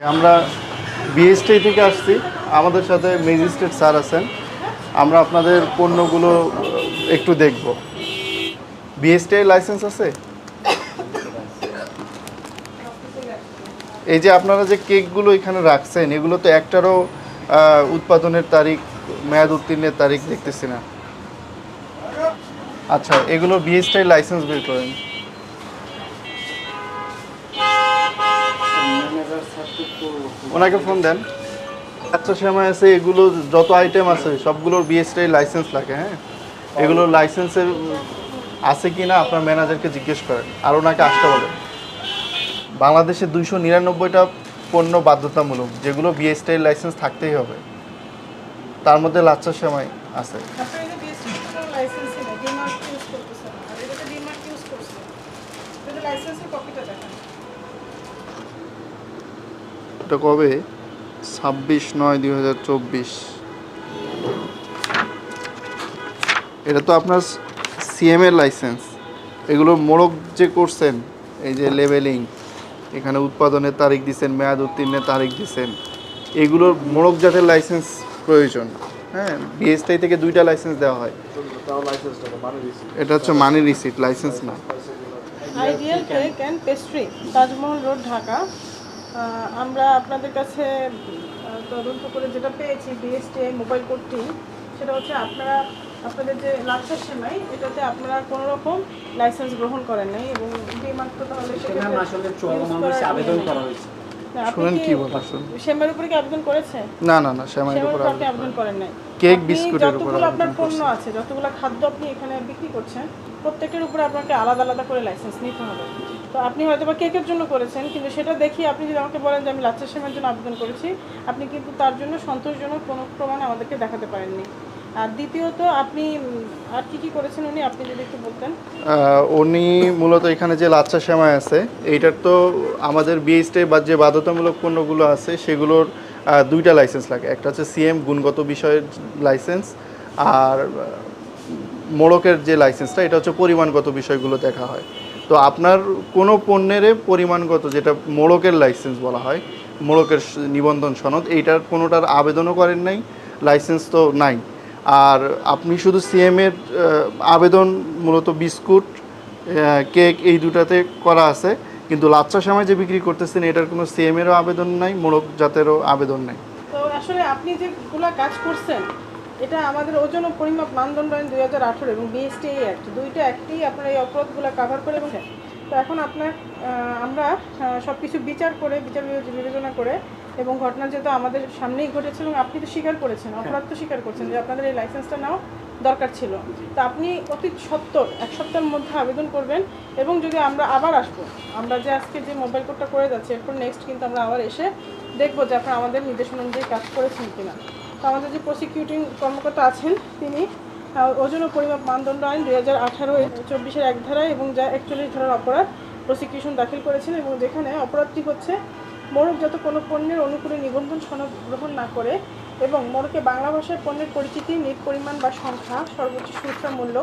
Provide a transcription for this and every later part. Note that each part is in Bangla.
আমরা বিএসটি থেকে আসছি। আমাদের সাথে ম্যাজিস্ট্রেট স্যার আছেন। আমরা আপনাদের পণ্যগুলো একটু দেখব। বিএসটি লাইসেন্স আছে? এই যে আপনারা যে কেকগুলো এখানে রাখছেন, এগুলো তো একটারও উৎপাদনের তারিখ, মেয়াদ উত্তীর্ণের তারিখ দেখতেছি না। আচ্ছা এগুলো বিএসটি লাইসেন্স বের করেন। ওনাকে ফোন দেন। আচ্ছা সময় আছে, এগুলো যত আইটেম আছে, সবগুলোর বিএসটি লাইসেন্স লাগে হ্যাঁ? এগুলোর লাইসেন্সের আছে কি না আপনার ম্যানেজারকে জিজ্ঞেস করেন, আর ওনাকে আসতে বলেন। বাংলাদেশে দুইশো নিরানব্বইটা পণ্য বাধ্যতামূলক, যেগুলো বিএসটি লাইসেন্স থাকতেই হবে। তার মধ্যে লাচ্চার সময় আছে। আপনার এই যে বিএসটি কোনো লাইসেন্সই নেই ডিমার্ক ইউজ করতেছেন আর এটাতে ডিমার্ক ইউজ করছে কিন্তু লাইসেন্সের কপিটা দেখান এটা কবে? ছাব্বিশ নয় দুই হাজার চব্বিশ। এটা তো আপনার সিএম এর লাইসেন্স এগুলো মোড়ক যে করছেন, এই যে লেভেলিং এখানে উৎপাদনের তারিখ দিচ্ছেন মেয়াদ উত্তীর্ণের তারিখ দিছেন, এগুলোর মোড়ক জাতের লাইসেন্স প্রয়োজন। হ্যাঁ বিএসটাই থেকে দুইটা লাইসেন্স দেওয়া হয়। এটা হচ্ছে মানি রিসিট লাইসেন্স না। Ideal cake and pastry Taj Mahal road Dhaka আমরা আপনাদের কাছে তদন্ত করে যেটা পেয়েছি বিএসটি মোবাইল কোডটি সেটা হচ্ছে আপনারা আপনাদের যে লাচ্ছার সেমাই এটাতে আপনারা কোনো রকম লাইসেন্স গ্রহণ করেন নাই এবং তো তাহলে করার আবেদন ইয়ে করা হয়েছে। শুনেন কি বলা উপরে কি আবেদন করেছে না না উপর আবেদন করেন নাই। কেক বিস্কুটের উপর যতগুলো আপনার পণ্য আছে যতগুলো খাদ্য আপনি এখানে বিক্রি করছেন প্রত্যেকটার উপরে আপনাকে আলাদা আলাদা করে লাইসেন্স নিতে হবে। তো আপনি হয়তো বা কেকের জন্য করেছেন, কিন্তু সেটা দেখি আপনি যদি আমাকে বলেন যে আমি লাচ্চা সেমাইয়ের জন্য আবেদন করেছি, আপনি কিন্তু তার জন্য সন্তোষজনক কোনো প্রমাণ আমাদেরকে দেখাতে পারেননি। আর দ্বিতীয়ত, আপনি আর কি কি করেছেন উনি? আপনি যদি একটু বলতেন। উনি মূলত এখানে যে লাচ্চা সেমাই আছে, এইটার তো আমাদের বিএসটি বা যে বাধ্যতামূলক পণ্যগুলো আছে, সেগুলোর দুইটা লাইসেন্স লাগে। একটা হচ্ছে সিএম গুণগত বিষয়ের লাইসেন্স আর মোড়কের যে লাইসেন্সটা এটা হচ্ছে পরিমাণগত বিষয়গুলো দেখা হয়। তো আপনার কোনো পণ্যের পরিমাণগত যেটা মোড়কের লাইসেন্স বলা হয়, মোড়কের নিবন্ধন সনদ, এইটার কোনোটার আবেদনও করেন নাই লাইসেন্স তো নাই। আর আপনি শুধু সিএমের আবেদন, মূলত বিস্কুট কেক, এই দুটাতে করা আছে, কিন্তু লাচ্চা সময় যে বিক্রি করতেছেন, এটার কোনো সিএমেরও আবেদন নাই, মোড়ক জাতেরও আবেদন নাই। তো আসলে আপনি যেগুলা কাজ করছেন এটা আমাদের ওজন ও পরিমাপ মানদণ্ড আইন দুই হাজার আঠারো এবং বিএসটি অ্যাক্ট দুইটা অ্যাক্টই আপনার এই অপরাধগুলো কাভার করে এবং তো এখন আপনার আমরা সব কিছু বিচার করে বিচার বিবেচনা করে এবং ঘটনা যেহেতু আমাদের সামনেই ঘটেছে এবং আপনি তো স্বীকার করেছেন অপরাধ তো স্বীকার করছেন যে আপনাদের এই লাইসেন্সটা নাও দরকার ছিল। তো আপনি অতি সত্তর এক সপ্তাহের মধ্যে আবেদন করবেন এবং যদি আমরা আবার আসব আমরা যে আজকে যে মোবাইল কোডটা করে যাচ্ছি এরপর নেক্সট কিন্তু আমরা আবার এসে দেখব যে আপনারা আমাদের নির্দেশনা অনুযায়ী কাজ করেছেন কিনা। আমাদের যে প্রসিকিউটিং কর্মকর্তা আছেন তিনি ওজন ও পরিমাপ মানদণ্ড আইন দুই হাজার আঠারো চব্বিশের এক ধারায় এবং যা একচল্লিশ ধারার অপরাধ প্রসিকিউশন দাখিল করেছেন এবং যেখানে অপরাধটি হচ্ছে মোড়কজাত কোনো পণ্যের অনুকূলে নিবন্ধন সনদ গ্রহণ না করে এবং মোড়কে বাংলা ভাষায় পণ্যের পরিচিতি, নিট পরিমাণ বা সংখ্যা, সর্বোচ্চ সুরক্ষা মূল্য,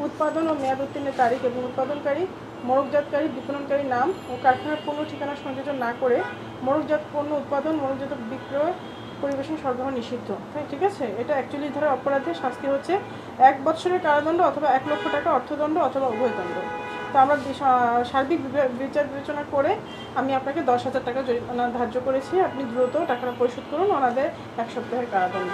উৎপাদন ও মেয়াদ উত্তীর্ণের তারিখ এবং উৎপাদনকারী মোড়কজাতকারী বিপণনকারী নাম ও কারখানার পণ্য ঠিকানা সংযোজন না করে মোড়কজাত পণ্য উৎপাদন মোড়কজাত বিক্রয় পরিবেশন সরবরাহ নিষিদ্ধ। হ্যাঁ ঠিক আছে? এটা অ্যাকচুয়ালি ধরো অপরাধের শাস্তি হচ্ছে এক বছরের কারাদণ্ড অথবা এক লক্ষ টাকা অর্থদণ্ড অথবা উভয়দণ্ড তো আমরা সার্বিক বিচার বিবেচনা করে আমি আপনাকে দশ হাজার টাকা জরিমানা ধার্য করেছি। আপনি দ্রুত টাকাটা পরিশোধ করুন, ওনাদের এক সপ্তাহের কারাদণ্ড।